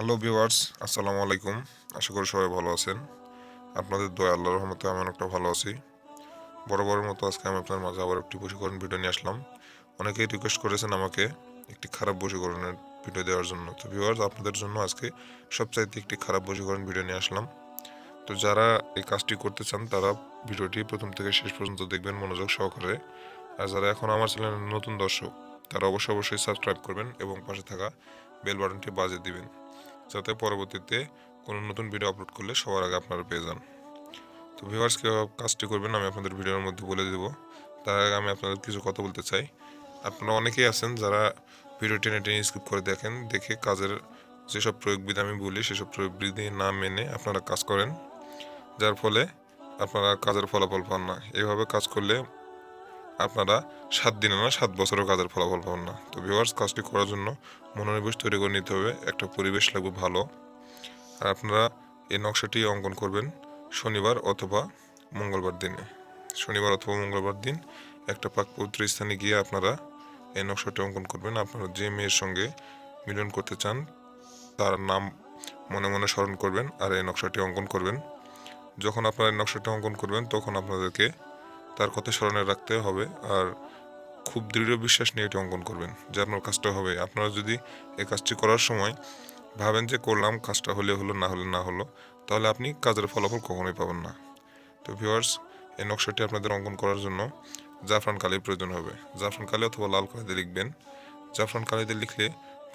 Hello viewers, আসসালামু আলাইকুম। আশা করি সবাই ভালো আছেন। আপনাদের দয়া আল্লাহর রহমতে আমি অনেকটা ভালো আছি। বরাবরের মতো আজকে আমি আপনার মাঝে আবার একটি বশীকরণ ভিডিও নিয়ে আসলাম। অনেকেই রিকোয়েস্ট করেছেন আমাকে একটি খারাপ বশীকরণের ভিডিও দেওয়ার জন্য। তো ভিউয়ার্স, আপনাদের জন্য আজকে সবচাইতে একটি খারাপ বশীকরণ ভিডিও নিয়ে আসলাম। তো যারা এই কাজটি করতে চান, তারা ভিডিওটি প্রথম থেকে শেষ পর্যন্ত দেখবেন মনোযোগ সহকারে। আর যারা এখন আমার চ্যানেলের নতুন দর্শক, তারা অবশ্যই অবশ্যই সাবস্ক্রাইব করবেন এবং পাশে থাকা বেল বাটনটি বাজিয়ে দিবেন। যাতে পরবর্তীতে কোনো নতুন ভিডিও আপলোড করলে সবার আগে আপনারা পেয়ে যান। তো ভিউয়ার্স কীভাবে কাজটি করবেন, আমি আপনাদের ভিডিওর মধ্যে বলে দেব। তার আগে আমি আপনাদের কিছু কথা বলতে চাই। আপনারা অনেকেই আছেন যারা ভিডিও টেনে টেনে স্কিপ করে দেখেন, দেখে কাজের যেসব প্রয়োগ বিধি আমি বলি, সেসব প্রয়োগ বিধি না মেনে আপনারা কাজ করেন। যার ফলে আপনারা কাজের ফলাফল পান না। এভাবে কাজ করলে আপনারা সাত দিনে না, সাত বছরও কাজের ফলাফল পাবেন না। তো ভিউয়ার্স কাজটি করার জন্য মনোনিবেশ তৈরি করে নিতে হবে, একটা পরিবেশ লাগবে ভালো। আর আপনারা এই নকশাটি অঙ্কন করবেন শনিবার অথবা মঙ্গলবার দিনে। শনিবার অথবা মঙ্গলবার দিন একটা পাক পবিত্র স্থানে গিয়ে আপনারা এই নকশাটি অঙ্কন করবেন। আপনারা যে মেয়ের সঙ্গে মিলন করতে চান, তার নাম মনে মনে স্মরণ করবেন আর এই নকশাটি অঙ্কন করবেন। যখন আপনারা এই নকশাটি অঙ্কন করবেন, তখন আপনাদেরকে তার কথা স্মরণে রাখতে হবে আর খুব দৃঢ় বিশ্বাস নিয়ে এটি অঙ্কন করবেন যে কাজটা হবে। আপনারা যদি এই কাজটি করার সময় ভাবেন যে করলাম, কাজটা হলে হলো, না হলে না হলো, তাহলে আপনি কাজের ফলাফল কখনোই পাবেন না। তো ভিউয়ার্স এই নকশাটি আপনাদের অঙ্কন করার জন্য জাফরান কালির প্রয়োজন হবে। জাফরান কালি অথবা লাল কালিতে লিখবেন। জাফরান কালিতে লিখলে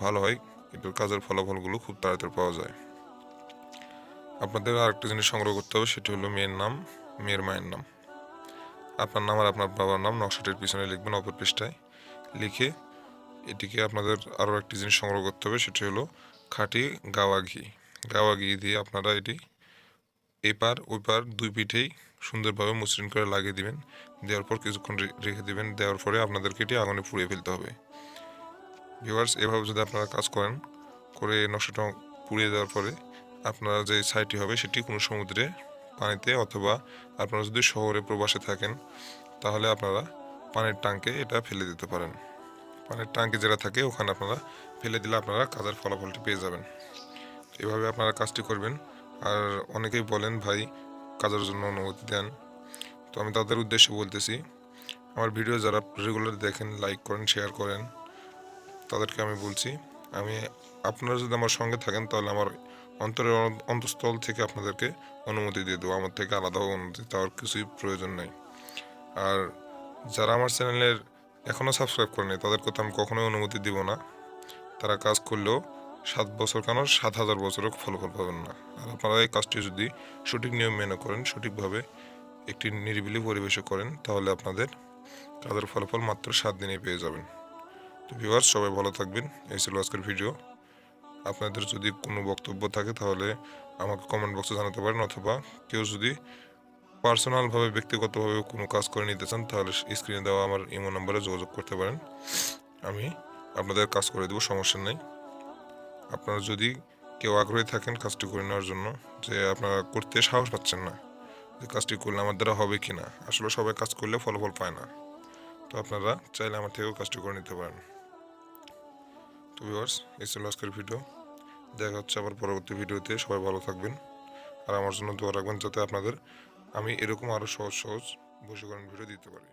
ভালো হয় এটার কাজের ফলাফলগুলো খুব তাড়াতাড়ি পাওয়া যায়। আপনাদের আরেকটা জিনিস সংগ্রহ করতে হবে, সেটি হলো মেয়ের নাম, মেয়ের মায়ের নাম। আপনার নাম আর আপনার বাবার নাম নকশাটির পিছনে লিখবেন অপর পৃষ্ঠায়। লিখে এটিকে আপনাদের আরও একটি জিনিস সংগ্রহ করতে হবে, সেটি হলো খাঁটি গাওয়া ঘি। গাওয়া ঘি দিয়ে আপনারা এটি এপার ওই পার দুই পিঠেই সুন্দরভাবে মসৃণ করে লাগিয়ে দিবেন। দেওয়ার পর কিছুক্ষণ রেখে দিবেন, দেওয়ার পরে আপনাদেরকে এটি আগুনে পুড়িয়ে ফেলতে হবে। ভিউয়ার্স, এভাবে যদি আপনারা কাজ করেন, করে নকশাটা পুড়িয়ে দেওয়ার পরে আপনারা যে ছাইটি হবে, সেটি কোনো সমুদ্রে পানিতে অথবা আপনারা যদি শহরে প্রবাসে থাকেন, তাহলে আপনারা পানির ট্যাঙ্কে এটা ফেলে দিতে পারেন। পানির ট্যাঙ্কে যেটা থাকে, ওখানে আপনারা ফেলে দিলে আপনারা কাজের ফলাফলটি পেয়ে যাবেন। এভাবে আপনারা কাজটি করবেন। আর অনেকেই বলেন, ভাই, কাজের জন্য অনুমতি দেন। তো আমি তাদের উদ্দেশ্যে বলতেছি, আমার ভিডিও যারা রেগুলার দেখেন, লাইক করেন, শেয়ার করেন, তাদেরকে আমি বলছি, আমি আপনারা যদি আমার সঙ্গে থাকেন, তাহলে আমার অন্তরের অন- অন্তঃস্থল থেকে আপনাদেরকে অনুমতি দিয়ে দেবো। আমার থেকে আলাদাভাবে অনুমতি দেওয়ার কিছুই প্রয়োজন নেই। আর যারা আমার চ্যানেলের এখনও সাবস্ক্রাইব করেনি তাদেরকে তো আমি কখনোই অনুমতি দিব না। তারা কাজ করলেও সাত বছর কেন? সাত হাজার বছরও ফলাফল পাবেন না। আর আপনারা এই কাজটি যদি সঠিক নিয়ম মেনে করেন, সঠিকভাবে একটি নিরিবিলি পরিবেশে করেন, তাহলে আপনাদের কাজের ফলাফল মাত্র সাত দিনেই পেয়ে যাবেন। তো ভিউয়ার্স সবাই ভালো থাকবেন। এই ছিল আজকের ভিডিও আপনাদের যদি কোনো বক্তব্য থাকে, তাহলে আমাকে কমেন্ট বক্সে জানাতে পারেন, অথবা কেউ যদি পার্সোনালভাবে ব্যক্তিগতভাবে কোনো কাজ করে নিতে চান, তাহলে স্ক্রিনে দেওয়া আমার ইমো নম্বরে যোগাযোগ করতে পারেন। আমি আপনাদের কাজ করে দেবো, সমস্যা নেই। আপনারা যদি কেউ আগ্রহী থাকেন কাজটি করে নেওয়ার জন্য, যে আপনারা করতে সাহস পাচ্ছেন না, যে কাজটি করলে আমার দ্বারা হবে কি না আসলে সবাই কাজ করলে ফলাফল পায় না। তো আপনারা চাইলে আমার থেকেও কাজটি করে নিতে পারেন। তো ভিউয়ার্স, এই ছিল আজকের ভিডিও। দেখা হচ্ছে আবার পরবর্তী ভিডিওতে। সবাই ভালো থাকবেন। আর আমার জন্য দোয়া রাখবেন যাতে আপনাদের আমি এরকম আরও সহজ সহজ বসীকরণ ভিডিও দিতে পারি।